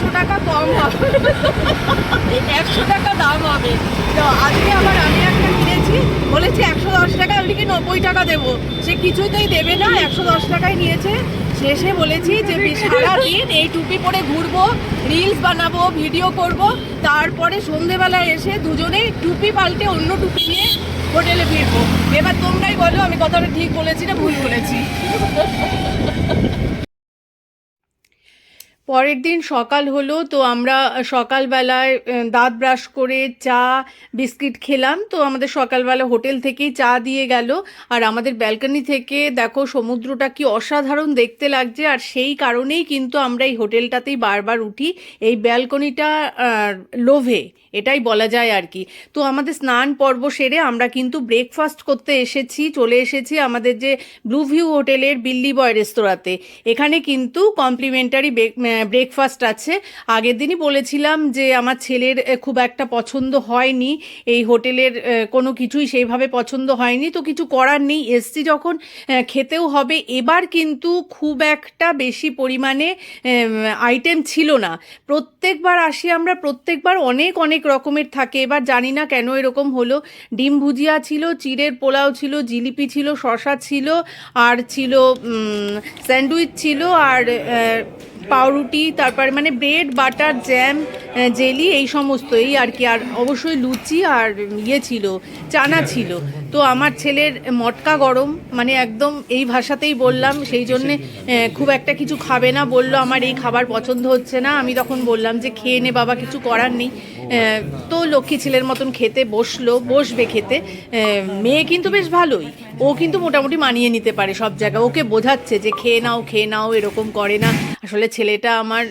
একশো টাকা কম হবে। একশো টাকা দাম হবে। তো আজকে আবার আমি একটা কিনেছি। বলেছি একশো দশ টাকা, আমি কি নব্বই টাকা দেবো। সে কিছুতেই দেবে না, একশো দশ টাকায় নিয়েছে। শেষে বলেছি যে সারাদিন এই টুপি পরে ঘুরবো রিলস বানাবো ভিডিও করব। তারপরে সন্ধেবেলায় এসে দুজনেই টুপি পাল্টে অন্য টুপি নিয়ে হোটেলে ফিরবো। এবার তোমরাই বলো, আমি কথাটা ঠিক বলেছি না ভুল বলেছি? পরের দিন সকাল হলো, তো আমরা সকালবেলায় দাঁত ব্রাশ করে চা, বিস্কিট খেলাম। তো আমাদের সকালবেলা হোটেল থেকেই চা দিয়ে গেল। আর আমাদের ব্যালকনি থেকে, দেখো সমুদ্রটা কি অসাধারণ দেখতে লাগছে। আর সেই কারণেই কিন্তু আমরা এই হোটেলটাতেই বারবার উঠি। এই ব্যালকনিটা লোভে, এটাই বলা যায় আর কি। তো আমাদের স্নান পর্ব সেরে আমরা কিন্তু ব্রেকফাস্ট করতে এসেছি, চলে এসেছি আমাদের যে ব্লু ভিউ হোটেলের বিল্লি বয় রেস্তোরাঁতে। এখানে কিন্তু কমপ্লিমেন্টারি ব্রেকফাস্ট আছে। আগের দিনই বলেছিলাম যে আমার ছেলের খুব একটা পছন্দ হয়নি। এই হোটেলের কোনো কিছুই সেইভাবে পছন্দ হয়নি। তো কিছু করার নেই। এসছি যখন খেতেও হবে। এবার কিন্তু খুব একটা বেশি পরিমাণে আইটেম ছিল না। প্রত্যেকবার আসি আমরা, প্রত্যেকবার অনেক অনেক রকমের থাকে। এবার জানি না কেন এরকম হলো। ডিম ভুজিয়া ছিল, চিড়ের পোলাও ছিল, জিলিপি ছিল শশা ছিল, আর ছিল স্যান্ডউইচ ছিল, আর পাউরুটি তারপর মানে ব্রেড বাটার জ্যাম জেলি এই সমস্ত এই আর কি। আর অবশ্যই লুচি আর ইয়ে ছিল চানা ছিল। তো আমার ছেলের মটকা গরম মানে একদম এই ভাষাতেই বললাম সেই জন্যে খুব একটা কিছু খাবে না বলল আমার এই খাবার পছন্দ হচ্ছে না। আমি তখন বললাম যে খেয়ে নে বাবা কিছু করার নেই। তো লক্ষ্মী ছেলের মতন খেতে বসল বসবে খেতে। মেয়ে কিন্তু বেশ ভালোই। ও কিন্তু মোটামুটি মানিয়ে নিতে পারে সব জায়গায়। ওকে বোঝাচ্ছে যে খেয়ে নাও খেয়ে নাও এরকম করে না। আসলে ছেলেটা আমার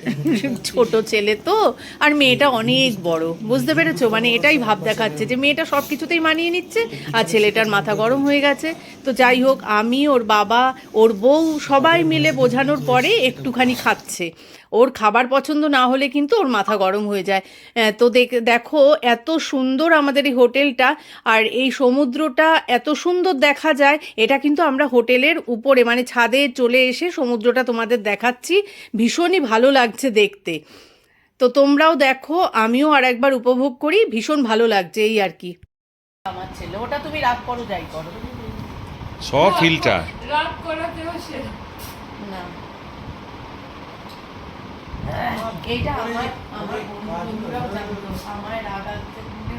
ছোট ছেলে তো, আর মেয়েটা অনেক বড়। বুঝতে পেরেছ? মানে এটাই ভাব দেখাচ্ছে যে মেয়েটা সব কিছুতেই মানিয়ে নিচ্ছে, আর ছেলেটার মাথা গরম হয়ে গেছে। তো যাই হোক, আমি, ওর বাবা, ওর বউ সবাই মিলে বোঝানোর পরে একটুখানি খাচ্ছে। ওর খাবার পছন্দ না হলে কিন্তু ওর মাথা গরম হয়ে যায়। তো দেখ- দেখো এত সুন্দর আমাদের এই হোটেলটা আর এই সমুদ্রটা এত সুন্দর দেখা যায় এটা কিন্তু আমরা হোটেলের উপরে মানে ছাদে চলে এসে সমুদ্রটা তোমাদের দেখাচ্ছি। ভীষণই ভালো লাগছে দেখতে। তো তোমরাও দেখো আমিও আর একবার উপভোগ করি ভীষণ ভালো লাগছে এই আর কি। আমার ছেলে ওটা তুমি রাগ করো যাই করো। সব ফিল্টার। রাগ করাতেও সে না। এইটা আমার আমার বন্ধুরাও জানতো আমার রাগ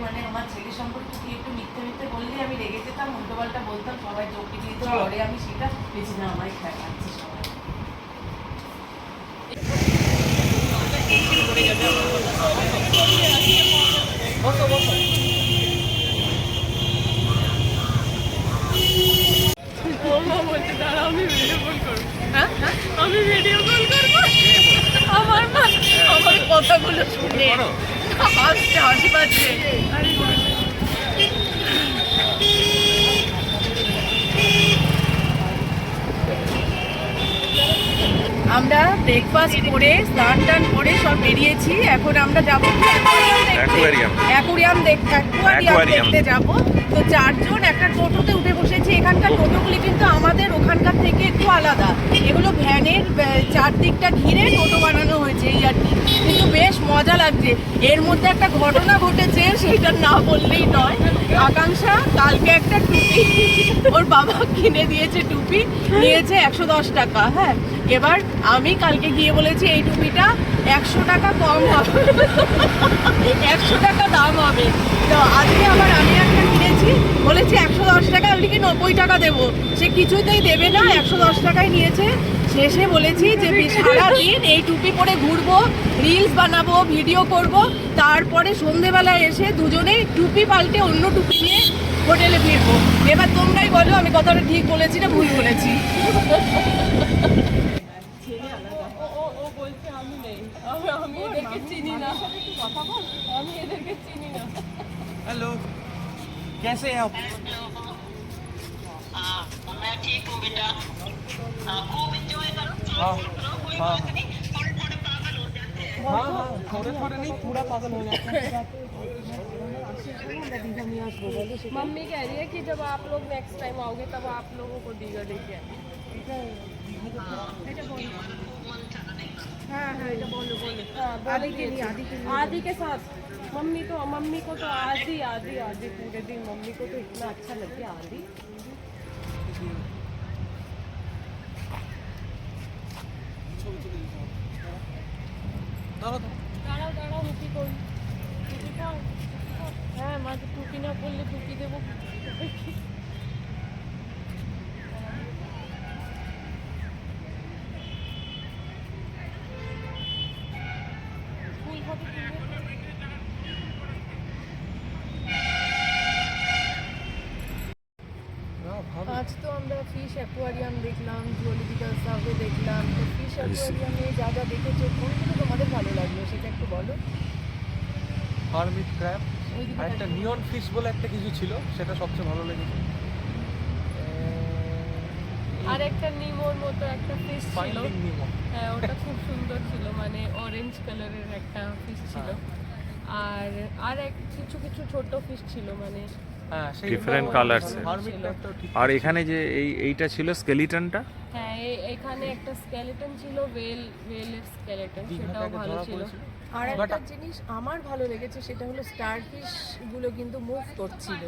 মানে আমার ছেলে সম্পর্কে কি একটু মিথ্যে মিথ্যে বললে আমি রেগে যেতাম, উল্টো পাল্টা বলতাম, সবাই চোখে দিত, পরে আমি সেটা বেশি না, আমায় খাচ্ছি সবাই। আমি ভিডিও কল করব। হ্যাঁ? আমি ভিডিও কল করব? কথাগুলো শুনে হাসছে হাসি পাচ্ছে। আমরা ব্রেকফাস্ট করে স্নান টান করে সব বেরিয়েছি। এখন আমরা যাব. অ্যাকুরিয়াম দেখতে? অ্যাকুয়ারিয়াম. দেখতে যাব। তো চারজন একটা টোটোতে উঠে বসেছি। এখানকার টোটোগুলি কিন্তু আমাদের ওখানকার থেকে একটু আলাদা। এগুলো ভ্যানের চারদিকটা ঘিরে টোটো বানানো হয়েছে এই আর কি। কিন্তু বেশ মজা লাগছে। এর মধ্যে একটা ঘটনা ঘটেছে সেটা না বললেই নয়। আকাঙ্ক্ষা কালকে একটা টুপি ওর বাবা কিনে দিয়েছে টুপি নিয়েছে একশো দশ টাকা হ্যাঁ। এবার আমি কালকে গিয়ে বলেছি, এই টুপিটা একশো টাকা কম হবে। একশো টাকা দাম হবে। তো আজকে আবার আমি একটা কিনেছি, বলেছি একশো দশ টাকা, আমি কি নব্বই টাকা দেবো? সে কিছুতেই দেবে না, একশো দশ টাকায় নিয়েছে। শেষে বলেছি যে সারাদিন এই টুপি পরে ঘুরবো, রিলস বানাবো, ভিডিও করব। তারপরে সন্ধেবেলায় এসে দুজনেই টুপি পাল্টে অন্য টুপি নিয়ে হোটেলে ফিরবো। এবার তোমরাই বলো, আমি কথাটা ঠিক বলেছি না ভুল বলেছি? कैसे हैं आप? हाँ, मैं ठीक हूँ। बेटा हाँ, खूब इंजॉय करो हाँ, हाँ। थोड़े थोड़े पागल हो जाते हैं हाँ हाँ थोड़े थोड़े नहीं पूरा पागल हो जाता है। मम्मी कह रही है कि जब आप लोग नेक्स्ट टाइम आओगे तब आप लोगों को दीघा लेके आएँगे। हाँ हाँ ये बोलो बोलो आदि के लिए आदि के साथ मम्मी तो मम्मी को तो आदि आदि आदि पूरे दिन मम्मी को तो इतना अच्छा लगता है आदि দাঁড়াও দাঁড়াও রুটি করি রুটি খাও রুটি খাও। হ্যাঁ মাকে টুকি না করলে টুকি দেবো দেখলাম জুওলজিক্যাল সার্ভে দেখলাম তো ফিশ অ্যাকোয়ারিয়ামে যা যা দেখেছ কোনগুলো তোমাদের ভালো লাগল সেটা একটু বলো। হারমিট ক্র্যাব আর একটা নিয়ন ফিশ বলে একটা কিছু ছিল সেটা সবচেয়ে ভালো লেগেছে। আর একটা নিমোর মতো একটা ফিশ ছিল। হ্যাঁ ওটা খুব সুন্দর ছিল মানে অরেঞ্জ কালারের একটা ফিশ ছিল। আর আর এক কিছু কিছু ছোট ফিশ ছিল মানে হ্যাঁ। হারমিট ক্র্যাবটাও ঠিক। আর এখানে যে এই এইটা ছিল স্কেলিটনটা হ্যাঁ এখানে একটা স্কেলেটন ছিল ওয়েল ওয়েলের স্কেলেটন সেটাও ভালো ছিল। আর একটা জিনিস আমার ভালো লেগেছে সেটা হলো স্টারফিশগুলো কিন্তু মুভ করছিল।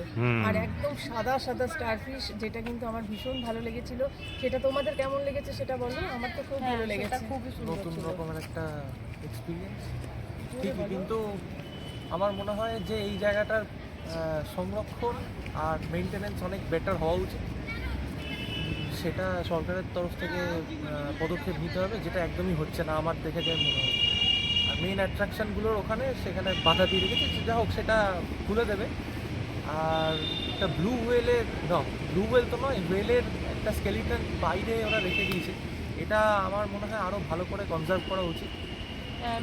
আর একদম সাদা সাদা স্টারফিশ যেটা কিন্তু আমার ভীষণ ভালো লেগেছিল। সেটা তোমাদের কেমন লেগেছে সেটা বলো? আমার তো খুব হ্যাঁ ভালো লেগেছে। খুবই সুন্দর নতুন রকমের একটা এক্সপিরিয়েন্স ঠিকই কিন্তু আমার মনে হয় যে এই জায়গাটার সংরক্ষণ আর মেনটেনেন্স অনেক বেটার হওয়া উচিত। সেটা সরকারের তরফ থেকে পদক্ষেপ নিতে হবে, যেটা একদমই হচ্ছে না, আমার দেখে যাই মনে হয়। আর মেইন অ্যাট্রাকশনগুলোর ওখানে সেখানে বাধা দিয়ে রেখেছে, যা হোক সেটা খুলে দেবে। আর একটা ব্লু ওয়েলের না ব্লু ওয়েল তো নয় ওয়েলের একটা স্কেলিটন বাইরে ওরা রেখে দিয়েছে। এটা আমার মনে হয় আরও ভালো করে কনজার্ভ করা উচিত।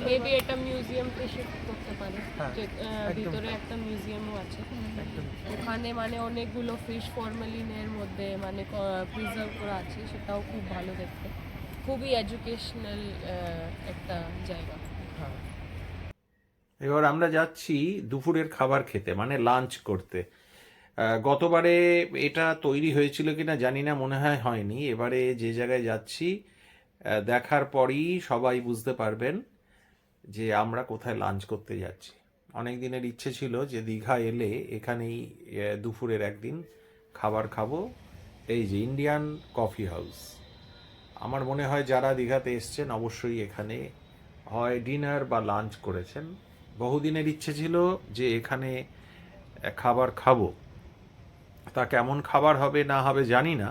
মেবি এটা মিউজিয়ামতে শিফট করতে পারে। হ্যাঁ। ভিতরে একটা মিউজিয়ামও আছে। ওখানে মানে অনেকগুলো ফিশ ফর্মালিনের মধ্যে মানে প্রিজার্ভ করা আছে সেটাও খুব ভালো দেখতে। খুবই এডুকেশনাল একটা জায়গা। হ্যাঁ। এবার আমরা যাচ্ছি দুপুরের খাবার খেতে মানে লাঞ্চ করতে। গতবারে এটা তৈরি হয়েছিল কিনা জানি না মনে হয় হয়নি। এবারে যে জায়গায় যাচ্ছি দেখার পরই সবাই বুঝতে পারবেন যে আমরা কোথায় লাঞ্চ করতে যাচ্ছি। অনেক দিনের ইচ্ছে ছিল যে দীঘা এলে এখানেই দুপুরের একদিন খাবার খাব। এই যে ইন্ডিয়ান কফি হাউস আমার মনে হয় যারা দীঘাতে এসছেন অবশ্যই এখানে হয় ডিনার বা লাঞ্চ করেছেন। বহুদিনের ইচ্ছে ছিল যে এখানে খাবার খাব। তা কেমন খাবার হবে না হবে জানি না।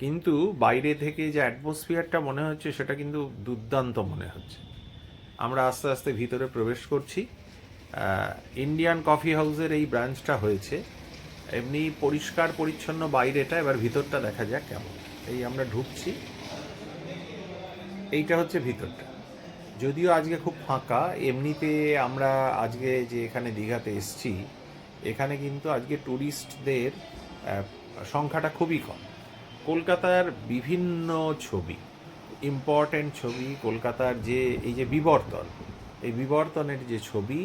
কিন্তু বাইরে থেকে যে অ্যাটমসফিয়ারটা মনে হচ্ছে সেটা কিন্তু দুর্দান্ত মনে হচ্ছে। আমরা আস্তে আস্তে ভিতরে প্রবেশ করছি। ইন্ডিয়ান কফি হাউসের এই ব্রাঞ্চটা হয়েছে। এমনি পরিষ্কার, পরিচ্ছন্ন বাইরেটা, এবার ভিতরটা দেখা যাক কেমন। এই আমরা ঢুকছি। এইটা হচ্ছে ভিতরটা। যদিও আজকে খুব ফাঁকা, এমনিতে আমরা আজকে যে এখানে দীঘাতে এসছি, এখানে কিন্তু আজকে ট্যুরিস্টদের সংখ্যাটা খুবই কম। কলকাতার বিভিন্ন ছবি ইম্পর্ট্যান্ট ছবি কলকাতার যে, এই যে বিবর্তন, এই বিবর্তনের যে ছবি,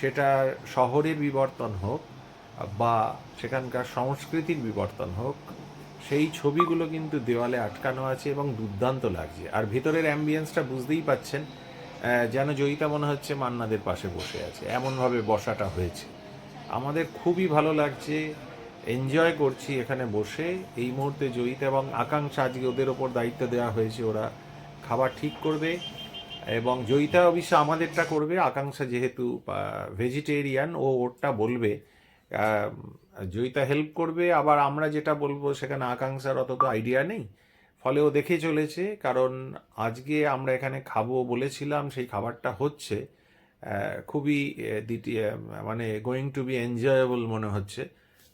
সেটা শহরের বিবর্তন হোক বা সেখানকার সংস্কৃতির বিবর্তন হোক, সেই ছবিগুলো কিন্তু দেওয়ালে আটকানো আছে এবং দুর্দান্ত লাগছে। আর ভিতরের অ্যাম্বিয়েন্সটা বুঝতেই পাচ্ছেন যেন জয়িতা মনে হচ্ছে মান্নাদের পাশে বসে আছে। এমনভাবে বসাটা হয়েছে। আমাদের খুবই ভালো লাগছে এনজয় করছি এখানে বসে। এই মুহূর্তে জয়িতা এবং আকাঙ্ক্ষা আজকে ওদের ওপর দায়িত্ব দেওয়া হয়েছে, ওরা খাবার ঠিক করবে এবং জয়িতা অবশ্য আমাদেরটা করবে, আকাঙ্ক্ষা যেহেতু ভেজিটেরিয়ান ও ওরটা বলবে। জয়িতা হেল্প করবে, আবার আমরা যেটা বলব সেখানে আকাঙ্ক্ষার অত তো আইডিয়া নেই। ফলে ও দেখে চলেছে, কারণ আজকে আমরা এখানে খাব বলেছিলাম, সেই খাবারটা হচ্ছে। খুবই দ্বিতীয় মানে গোয়িং টু বি এনজয়েবল মনে হচ্ছে।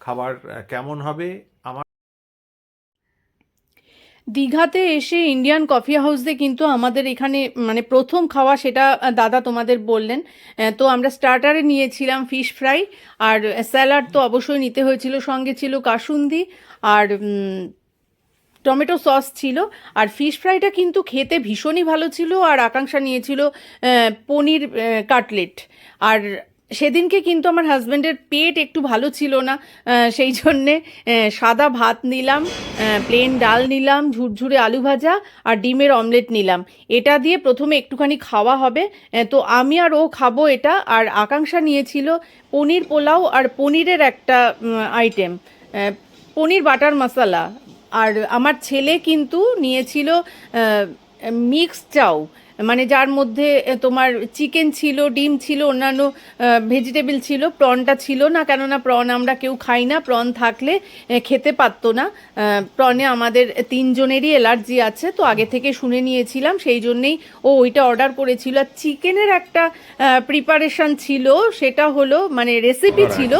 খাবার কেমন হবে? আমার দীঘাতে এসে ইন্ডিয়ান কফি হাউসে কিন্তু আমাদের এখানে মানে প্রথম খাওয়া সেটা দাদা তোমাদের বললেন। তো আমরা স্টার্টারে নিয়েছিলাম ফিশ ফ্রাই আর স্যালাড তো অবশ্যই নিতে হয়েছিল। সঙ্গে ছিল কাসুন্দি আর টমেটো সস ছিল। আর ফিশ ফ্রাইটা কিন্তু খেতে ভীষণই ভালো ছিল, আর আকাঙ্ক্ষা নিয়েছিল পনির কাটলেট। আর সেদিনকে কিন্তু আমার হাজব্যান্ডের পেট একটু ভালো ছিল না সেই জন্যে সাদা ভাত নিলাম প্লেন ডাল নিলাম, ঝুরঝুরে আলু ভাজা আর ডিমের অমলেট নিলাম। এটা দিয়ে প্রথমে একটুখানি খাওয়া হবে তো আমি আর ও খাব এটা, আর আকাঙ্ক্ষা নিয়েছিল পনির পোলাও আর পনিরের একটা আইটেম পনির বাটার মশলা। আর আমার ছেলে কিন্তু নিয়েছিল মিক্স চাউ মানে যার মধ্যে তোমার চিকেন ছিল ডিম ছিল অন্যান্য ভেজিটেবল ছিল প্রনটা ছিল না কেননা প্রন আমরা কেউ খাই না প্রন থাকলে খেতে পারতো না। প্রনে আমাদের তিনজনেরই অ্যালার্জি আছে তো আগে থেকে শুনে নিয়েছিলাম সেই জন্যেই ও ওইটা অর্ডার করেছিল। আর চিকেনের একটা প্রিপারেশন ছিল সেটা হলো মানে রেসিপি ছিল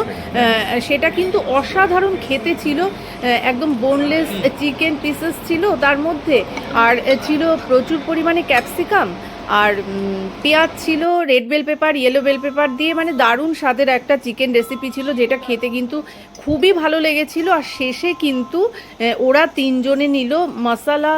সেটা কিন্তু অসাধারণ খেতে ছিল একদম বোনলেস চিকেন পিসেস ছিল তার মধ্যে আর ছিল প্রচুর পরিমাণে ক্যাপসিকাম আর পেঁয়াজ ছিল red bell pepper yellow bell pepper দিয়ে মানে দারুণ স্বাদের একটা চিকেন রেসিপি ছিল, যেটা খেতে কিন্তু খুবই ভালো লেগেছিল। আর শেষে কিন্তু ওরা তিনজনে নিল মশালা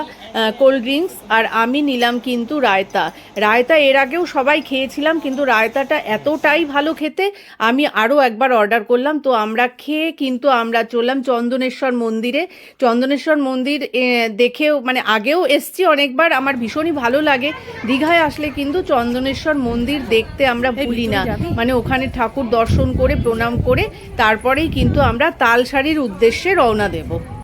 কোল্ড ড্রিঙ্কস আর আমি নিলাম কিন্তু রায়তা। রায়তা এর আগেও সবাই খেয়েছিলাম কিন্তু রায়তাটা এতটাই ভালো খেতে আমি আরও একবার অর্ডার করলাম। তো আমরা খেয়ে কিন্তু আমরা চললাম চন্দনেশ্বর মন্দিরে। চন্দনেশ্বর মন্দির দেখেও মানে আগেও এসছি অনেকবার আমার ভীষণই ভালো লাগে। দীঘায় আসলে কিন্তু চন্দনেশ্বর মন্দির দেখতে আমরা ভুলি না। মানে ওখানে ঠাকুর দর্শন করে প্রণাম করে তারপরেই কিন্তু আমরা তালসারির উদ্দেশ্যে রওনা দেব।